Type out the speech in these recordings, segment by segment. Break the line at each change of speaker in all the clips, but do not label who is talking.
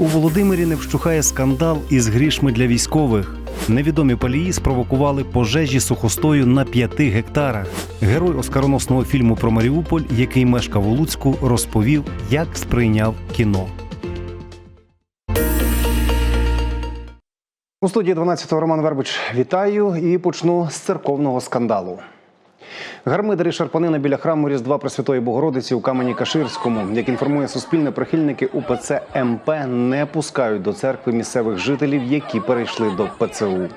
У Володимирі не вщухає скандал із грішми для військових. Невідомі палії спровокували пожежі сухостою на п'яти гектарах. Герой оскароносного фільму про Маріуполь, який мешкав у Луцьку, розповів, як сприйняв кіно. У студії 12-го Роман Вербич вітаю і почну з церковного скандалу. Гармидарі шарпанина біля храму Різдва Пресвятої Богородиці у Камені Каширському, як інформує Суспільне, прихильники УПЦ МП не пускають до церкви місцевих жителів, які перейшли до ПЦУ.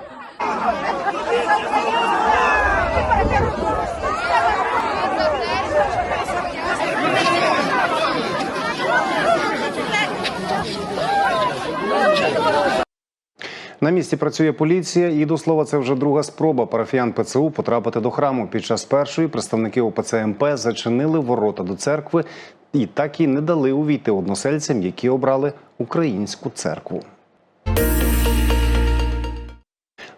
На місці працює поліція, і до слова, це вже друга спроба парафіян ПЦУ потрапити до храму. Під час першої представники ОПЦ МП зачинили ворота до церкви і так і не дали увійти односельцям, які обрали українську церкву.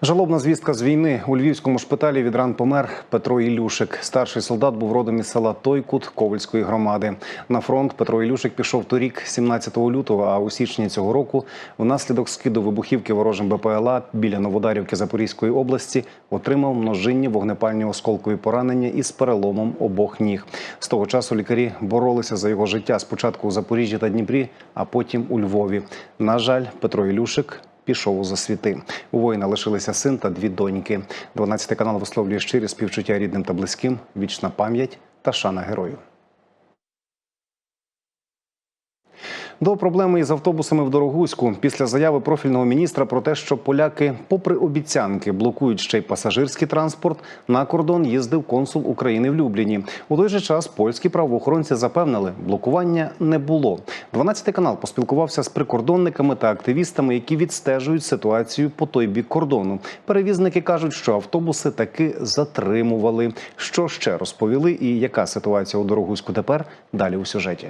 Жалобна звістка з війни у львівському шпиталі від ран помер Петро Ілюшик. Старший солдат був родом із села Тойкут Ковальської громади. На фронт Петро Ілюшик пішов торік, 17 лютого. А у січні цього року, внаслідок скиду вибухівки ворожим БПЛА біля Новодарівки Запорізької області, отримав множинні вогнепальні осколкові поранення із переломом обох ніг. З того часу лікарі боролися за його життя спочатку у Запоріжжі та Дніпрі, а потім у Львові. На жаль, Петро Ілюшик пішов у засвіти. У воїна лишилися син та дві доньки. 12 канал висловлює щирі співчуття рідним та близьким, вічна пам'ять та шана герою. До проблеми із автобусами в Дорогуську після заяви профільного міністра про те, що поляки, попри обіцянки, блокують ще й пасажирський транспорт. На кордон їздив консул України в Любліні. У той же час польські правоохоронці запевнили, блокування не було. 12 канал поспілкувався з прикордонниками та активістами, які відстежують ситуацію по той бік кордону. Перевізники кажуть, що автобуси таки затримували. Що ще розповіли, і яка ситуація у Дорогуську тепер? Далі у сюжеті.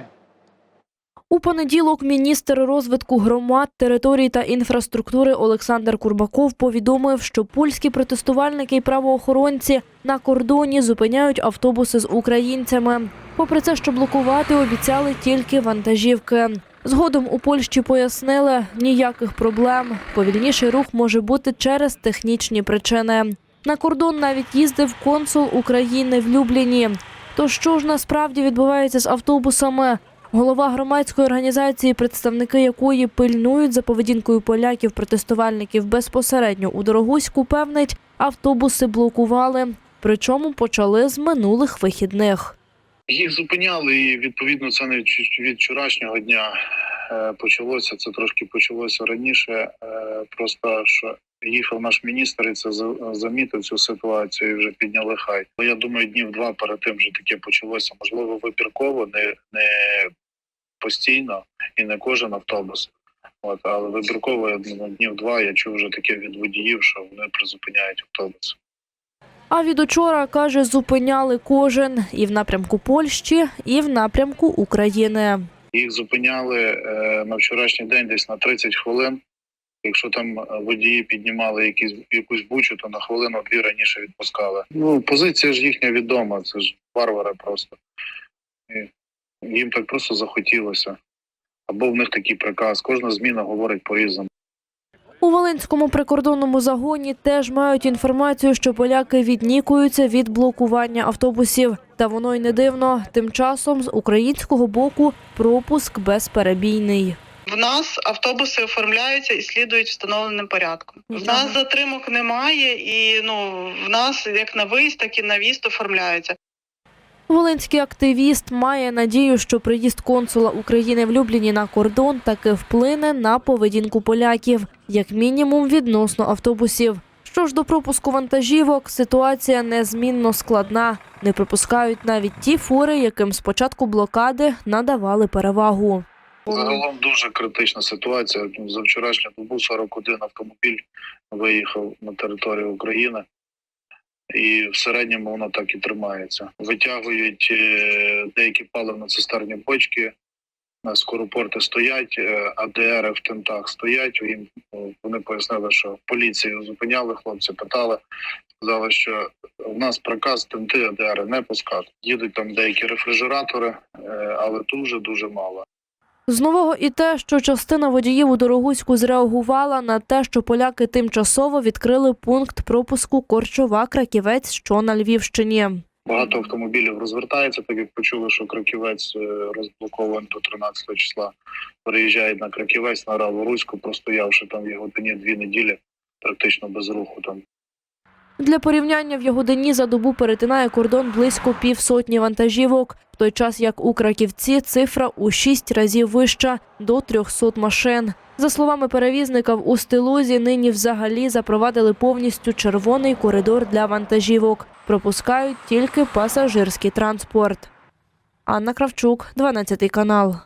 У понеділок міністр розвитку громад, територій та інфраструктури Олександр Курбаков повідомив, що польські протестувальники і правоохоронці на кордоні зупиняють автобуси з українцями. Попри це, що блокувати обіцяли тільки вантажівки. Згодом у Польщі пояснили ніяких проблем. Повільніший рух може бути через технічні причини. На кордон навіть їздив консул України в Любліні. То що ж насправді відбувається з автобусами? Голова громадської організації, представники якої пильнують за поведінкою поляків-протестувальників безпосередньо у Дорогуську, певнить, автобуси блокували. Причому почали з минулих вихідних.
Їх зупиняли, і відповідно це не від вчорашнього дня е, почалося. Це трошки почалося раніше. Е, Просто що їхав наш міністр і це замітив цю ситуацію і вже підняли хай. Бо я думаю, днів два перед тим вже таке почалося. Можливо, вибірково, не, не постійно і не кожен автобус. От, але вибірково я думаю, днів два я чув вже таке від водіїв, що вони призупиняють автобус.
А від учора каже, зупиняли кожен і в напрямку Польщі, і в напрямку України.
Їх зупиняли е, на вчорашній день десь на 30 хвилин. Якщо там е, водії піднімали якісь якусь бучу, то на хвилину дві раніше відпускали. Ну позиція ж їхня відома, це ж варвари просто. І їм так просто захотілося. Або в них такий приказ. Кожна зміна говорить по-різному.
У Волинському прикордонному загоні теж мають інформацію, що поляки віднікуються від блокування автобусів. Та воно й не дивно. Тим часом з українського боку пропуск безперебійний.
В нас автобуси оформляються і слідують встановленим порядком. В нас затримок немає, і ну в нас як на виїзд, так і на в'їзд оформляються.
Волинський активіст має надію, що приїзд консула України в Любліні на кордон таки вплине на поведінку поляків, як мінімум відносно автобусів. Що ж до пропуску вантажівок, ситуація незмінно складна. Не пропускають навіть ті фури, яким з початку блокади надавали перевагу.
Загалом дуже критична ситуація. За вчорашню добу 41 автомобіль виїхав на територію України. І в середньому воно так і тримається. Витягують е, деякі паливно-цистерні бочки, на скоропорти стоять, е, АДР в тентах стоять. Їм ну, вони пояснили, що поліцію зупиняли, хлопці питали, сказали, що в нас приказ тенти АДР не пускати. Їдуть там деякі рефрижератори, е, але дуже дуже мало.
З нового і те, що частина водіїв у Дорогуську зреагувала на те, що поляки тимчасово відкрили пункт пропуску Корчова Краківець, що на Львівщині.
Багато автомобілів розвертається, так як почули, що краківець е, розблокований до 13 числа. Переїжджають на краківець на Раву Руську, простоявши там в Яготині дві неділі, практично без руху там.
Для порівняння в Ягодині за добу перетинає кордон близько півсотні вантажівок, в той час як у Краківці цифра у шість разів вища – до 300 машин. За словами перевізника, в Устилузі нині взагалі запровадили повністю червоний коридор для вантажівок. Пропускають тільки пасажирський транспорт. Анна Кравчук, 12 канал.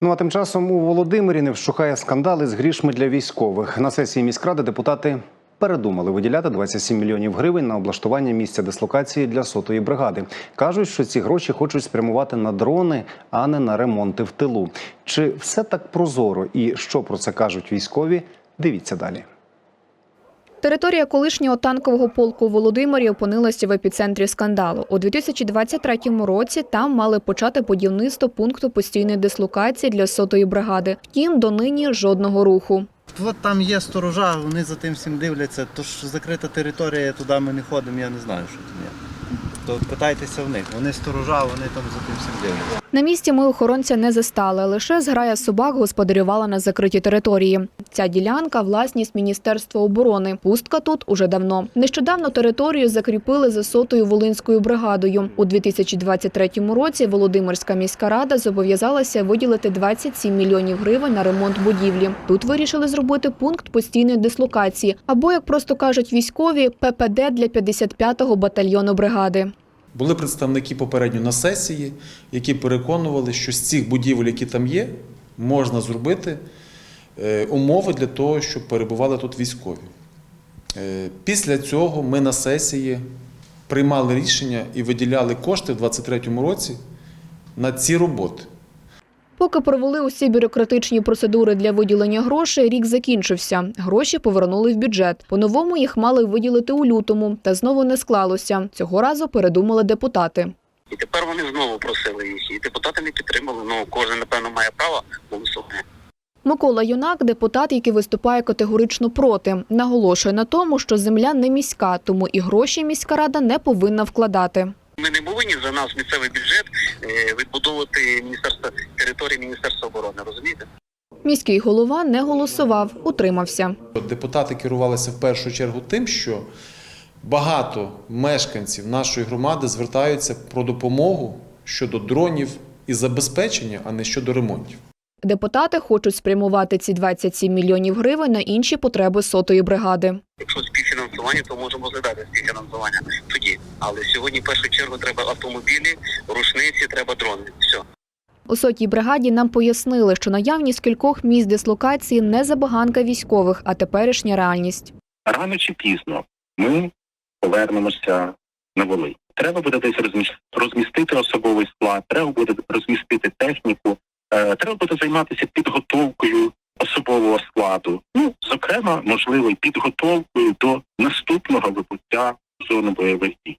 Ну а тим часом у Володимирі не вщухає скандали з грішми для військових. На сесії міськради депутати передумали виділяти 27 мільйонів гривень на облаштування місця дислокації для сотої бригади. кажуть, що ці гроші хочуть спрямувати на дрони, а не на ремонти в тилу. Чи все так прозоро і що про це кажуть військові? Дивіться далі.
Територія колишнього танкового полку у Володимирі опинилася в епіцентрі скандалу. У 2023 році там мали почати будівництво пункту постійної дислокації для сотої бригади. Втім, донині жодного руху.
От там є сторожа, вони за тим всім дивляться. Тож закрита територія, туди ми не ходимо, я не знаю, що там є. То питайтеся в них. Вони сторожа, вони там за тим всім дивляться.
На місці ми охоронця не застали. Лише зграя собак господарювала на закритій території. Ця ділянка власність Міністерства оборони. Пустка тут уже давно. Нещодавно територію закріпили за сотою волинською бригадою. У 2023 році Володимирська міська рада зобов'язалася виділити 27 мільйонів гривень на ремонт будівлі. Тут вирішили зробити пункт постійної дислокації, або як просто кажуть військові, ППД для 55-го батальйону бригади.
Були представники попередньо на сесії, які переконували, що з цих будівель, які там є, можна зробити е, умови для того, щоб перебували тут військові. Е, Після цього ми на сесії приймали рішення і виділяли кошти в 2023 році на ці роботи.
Поки провели усі бюрократичні процедури для виділення грошей, рік закінчився. Гроші повернули в бюджет. По-новому їх мали виділити у лютому, та знову не склалося. Цього разу передумали депутати.
І тепер вони знову просили їх, і депутати не підтримали. Ну кожен напевно має право голосувати.
Микола Юнак, депутат, який виступає категорично проти, наголошує на тому, що земля не міська, тому і гроші міська рада не повинна вкладати.
Ми не повинні за нас місцевий бюджет е, відбудовувати міністерство території Міністерства оборони. Розумієте?
Міський голова не голосував, утримався.
Депутати керувалися в першу чергу тим, що багато мешканців нашої громади звертаються про допомогу щодо дронів і забезпечення, а не щодо ремонтів.
Депутати хочуть спрямувати ці 27 мільйонів гривень на інші потреби сотої бригади.
Якщо співфінансування, то можемо розглядати співфінансування тоді. Але сьогодні в першу чергу треба автомобілі, рушниці, треба дрони. Все.
У сотій бригаді нам пояснили, що наявність кількох місць дислокації не забаганка військових, а теперішня реальність.
рано чи пізно ми повернемося на Волинь. Треба буде десь розміс- розмістити особовий склад, треба буде розмістити техніку, е, треба буде займатися підготовкою особового складу. Ну, зокрема, можливо, підготовкою до наступного вибуття в зону бойових дій.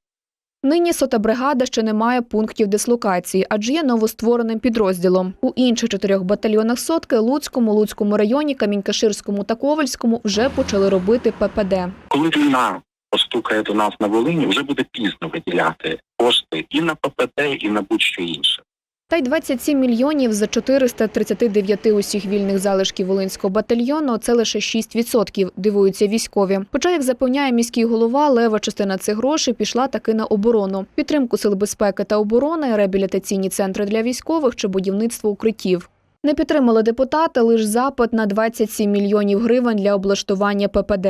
Нині сота бригада ще не має пунктів дислокації, адже є новоствореним підрозділом. У інших чотирьох батальйонах сотки Луцькому, Луцькому районі, Камінькаширському та Ковальському вже почали робити ППД.
Коли війна постукає до нас на Волині, вже буде пізно виділяти кошти і на ППТ, і на будь-що інше.
Та й 27 мільйонів за 439 усіх вільних залишків Волинського батальйону – це лише 6%, дивуються військові. Хоча, як запевняє міський голова, лева частина цих грошей пішла таки на оборону, підтримку сил безпеки та оборони, реабілітаційні центри для військових чи будівництво укриттів. Не підтримали депутати лише запит на 27 мільйонів гривень для облаштування ППД.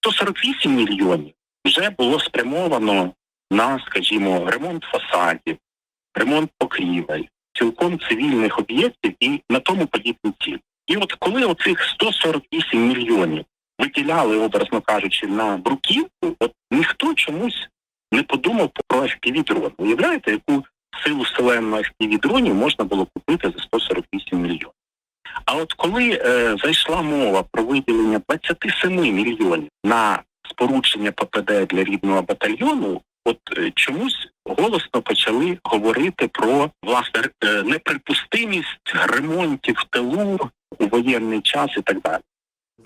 148 мільйонів вже було спрямовано на, скажімо, ремонт фасадів, ремонт покрівель, цілком цивільних об'єктів і на тому подібні цілі. І от коли оцих 148 мільйонів виділяли, образно кажучи, на бруківку, от ніхто чомусь не подумав про FPV-дрон. Уявляєте, яку силу вселенної FPV-дронів можна було купити за 148 мільйонів? А от коли е, зайшла мова про виділення 27 мільйонів на спорудження ППД для рідного батальйону, от е, чомусь голосно почали говорити про власне е, неприпустимість ремонтів в тилу у воєнний час і так далі.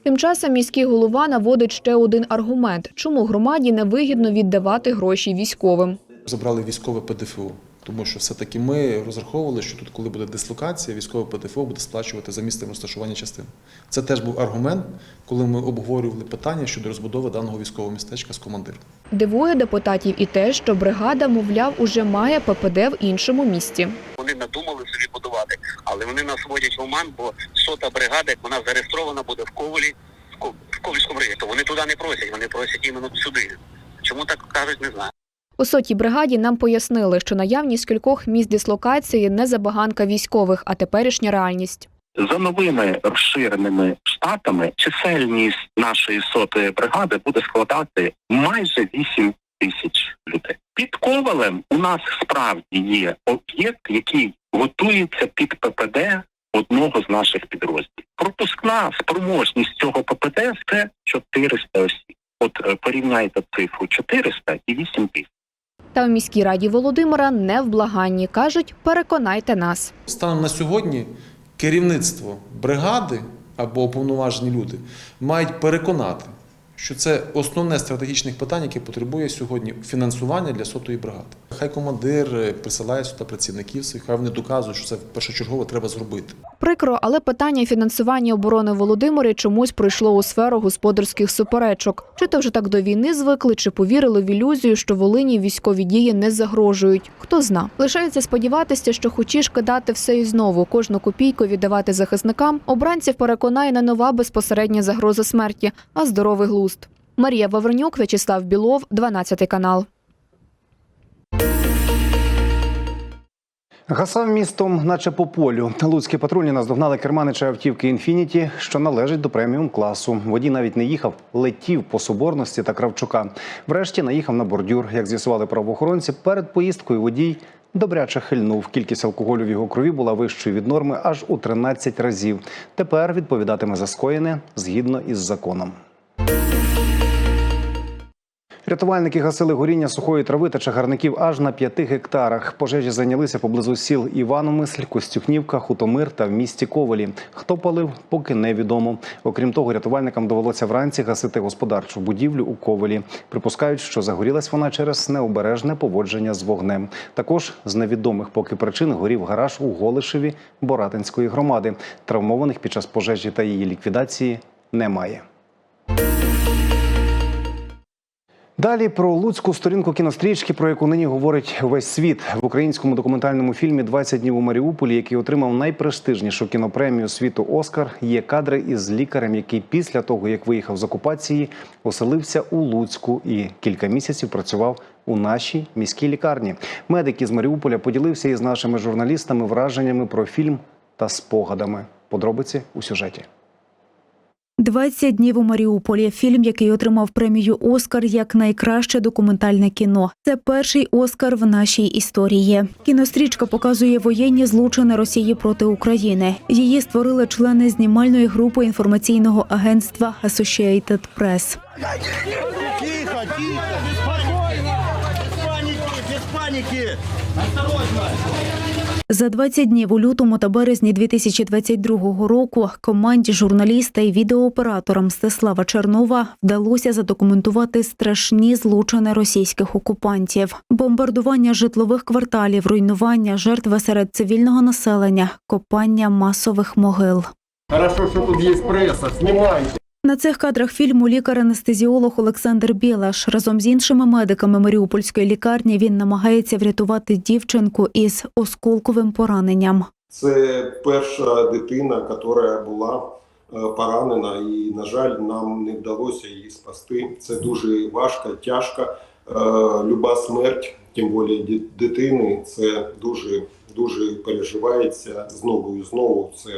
Тим часом міський голова наводить ще один аргумент, чому громаді невигідно віддавати гроші військовим.
Забрали військове ПДФО, тому що все-таки ми розраховували, що тут, коли буде дислокація, військове ПДФО буде сплачувати за місцем розташування частин. Це теж був аргумент, коли ми обговорювали питання щодо розбудови даного військового містечка з командиром.
Дивує депутатів і те, що бригада, мовляв, уже має ППД в іншому місті.
Вони надумали собі будувати, але вони нас вводять в оман, бо сота бригада, як вона зареєстрована буде в Ковалі, в в Ковальському районі, то вони туди не просять, вони просять іменно сюди. Чому так кажуть, не знаю.
У сотій бригаді нам пояснили, що наявність кількох місць дислокації не забаганка військових, а теперішня реальність.
За новими розширеними штатами чисельність нашої сотої бригади буде складати майже 8 тисяч людей. Під ковалем у нас справді є об'єкт, який готується під ППД одного з наших підрозділів. Пропускна спроможність цього ППД це 400 осіб. От е, порівняйте цифру 400 і 8 тисяч.
Та в міській раді Володимира не в благанні. Кажуть, переконайте нас.
Станом на сьогодні керівництво бригади або уповноважені люди мають переконати, що це основне стратегічне питання, яке потребує сьогодні фінансування для сотої бригади. Хай командир е, присилає сюди працівників хай вони доказують, що це першочергово треба зробити.
Прикро, але питання фінансування оборони Володимирі чомусь пройшло у сферу господарських суперечок. Чи то вже так до війни звикли, чи повірили в ілюзію, що Волині військові дії не загрожують. Хто зна. Лишається сподіватися, що хочеш кидати все і знову, кожну копійку віддавати захисникам, обранців переконає не нова безпосередня загроза смерті, а здоровий глузд. Марія Вавренюк, В'ячеслав Білов, 12 канал.
Гасав містом, наче по полю. Луцькі патрульні наздогнали керманича автівки Інфініті, що належить до преміум класу. Водій навіть не їхав, летів по соборності та Кравчука. Врешті наїхав на бордюр. Як з'ясували правоохоронці, перед поїздкою водій добряче хильнув. Кількість алкоголю в його крові була вищою від норми аж у 13 разів. Тепер відповідатиме за скоєне згідно із законом. Рятувальники гасили горіння сухої трави та чагарників аж на п'яти гектарах. Пожежі зайнялися поблизу сіл Іваномисль, Костюхнівка, Хутомир та в місті Ковалі. Хто палив, поки невідомо. Окрім того, рятувальникам довелося вранці гасити господарчу будівлю у Ковалі. Припускають, що загорілась вона через необережне поводження з вогнем. Також з невідомих поки причин горів гараж у Голишеві Боратинської громади. Травмованих під час пожежі та її ліквідації немає. Далі про луцьку сторінку кінострічки, про яку нині говорить весь світ в українському документальному фільмі «20 днів у Маріуполі, який отримав найпрестижнішу кінопремію світу Оскар. Є кадри із лікарем, який після того, як виїхав з окупації, оселився у Луцьку і кілька місяців працював у нашій міській лікарні. Медик із Маріуполя поділився із нашими журналістами враженнями про фільм та спогадами. Подробиці у сюжеті.
«20 днів у Маріуполі. Фільм, який отримав премію Оскар як найкраще документальне кіно. Це перший Оскар в нашій історії. Кінострічка показує воєнні злочини Росії проти України. Її створили члени знімальної групи інформаційного агентства Associated Press.
Тихо, тихо. Без паники, без паники. Осторожно.
За 20 днів у лютому та березні 2022 року команді журналіста і відеооператора Мстислава Чернова вдалося задокументувати страшні злочини російських окупантів: бомбардування житлових кварталів, руйнування, жертви серед цивільного населення, копання масових могил.
Хорошо, что тут есть пресса. Снимайте.
На цих кадрах фільму лікар-анестезіолог Олександр Білаш разом з іншими медиками Маріупольської лікарні він намагається врятувати дівчинку із осколковим пораненням.
Це перша дитина, яка була е, поранена, і, на жаль, нам не вдалося її спасти. Це дуже важко, тяжко. Е, Люба смерть, тим більше дитини, це дуже дуже переживається знову і знову. Це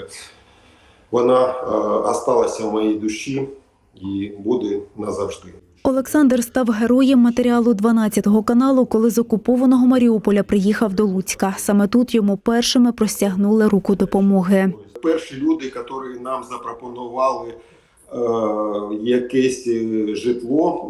вона е, осталася в моїй душі і буде назавжди.
Олександр став героєм матеріалу 12-го каналу, коли з окупованого Маріуполя приїхав до Луцька. Саме тут йому першими простягнули руку допомоги.
Перші люди, які нам запропонували е, якесь е, житло.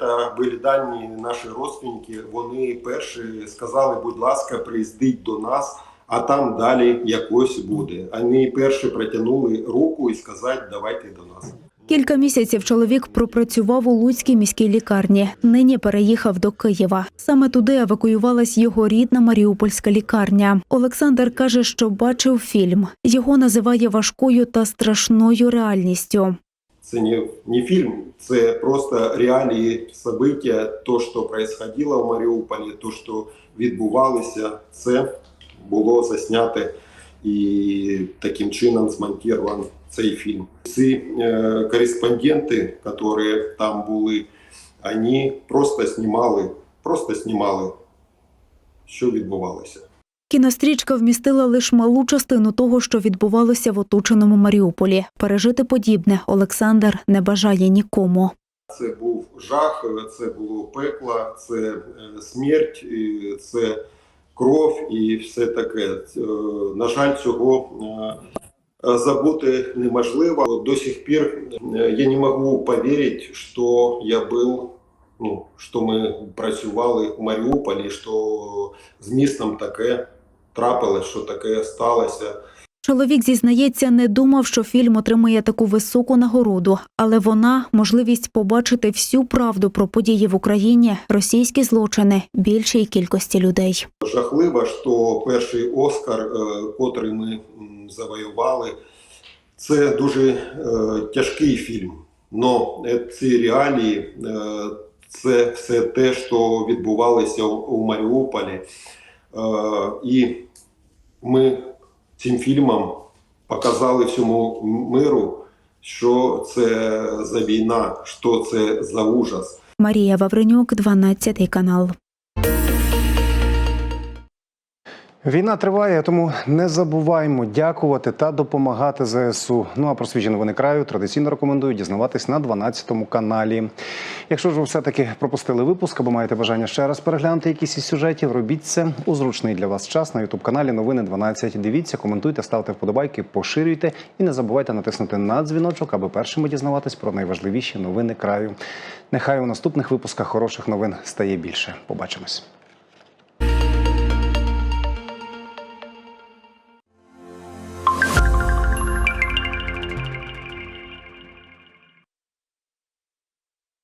Це були дані наші родственники. Вони перші сказали, будь ласка, приїздіть до нас, а там далі якось буде. Вони перші протягнули руку і сказали, давайте до нас.
Кілька місяців чоловік пропрацював у Луцькій міській лікарні. Нині переїхав до Києва. Саме туди евакуювалась його рідна Маріупольська лікарня. Олександр каже, що бачив фільм. Його називає важкою та страшною реальністю.
Це не, не фільм, це просто реалії события, то, що происходило в Маріуполі, то, що відбувалося, це було засняте і таким чином змонтирован цей фільм. Ці е, кореспонденти, які там були, вони просто знімали, просто знімали, що відбувалося.
Кінострічка вмістила лише малу частину того, що відбувалося в оточеному Маріуполі. Пережити подібне Олександр не бажає нікому.
Це був жах, це було пекло, це е, смерть, це кров і все таке. На жаль, цього е, забути неможливо. До сих пір е, я не можу повірити, що я був, ну, що ми працювали в Маріуполі, що з містом таке трапилось, що таке сталося.
Чоловік зізнається, не думав, що фільм отримає таку високу нагороду, але вона можливість побачити всю правду про події в Україні, російські злочини більшій кількості людей.
Жахливо, що перший Оскар, е, котрий ми завоювали, це дуже е, тяжкий фільм. Но е, ці реалії, це все те, що відбувалося у, Маріуполі. І ми цим фільмом показали всьому миру, що це за війна, що це за ужас.
Марія Вавренюк, 12 канал.
Війна триває, тому не забуваймо дякувати та допомагати ЗСУ. Ну а про свіжі новини краю традиційно рекомендую дізнаватись на 12 каналі. Якщо ж ви все-таки пропустили випуск або маєте бажання ще раз переглянути якісь із сюжетів, робіть це у зручний для вас час на ютуб каналі Новини 12. Дивіться, коментуйте, ставте вподобайки, поширюйте і не забувайте натиснути на дзвіночок, аби першими дізнаватись про найважливіші новини краю. Нехай у наступних випусках хороших новин стає більше. Побачимось.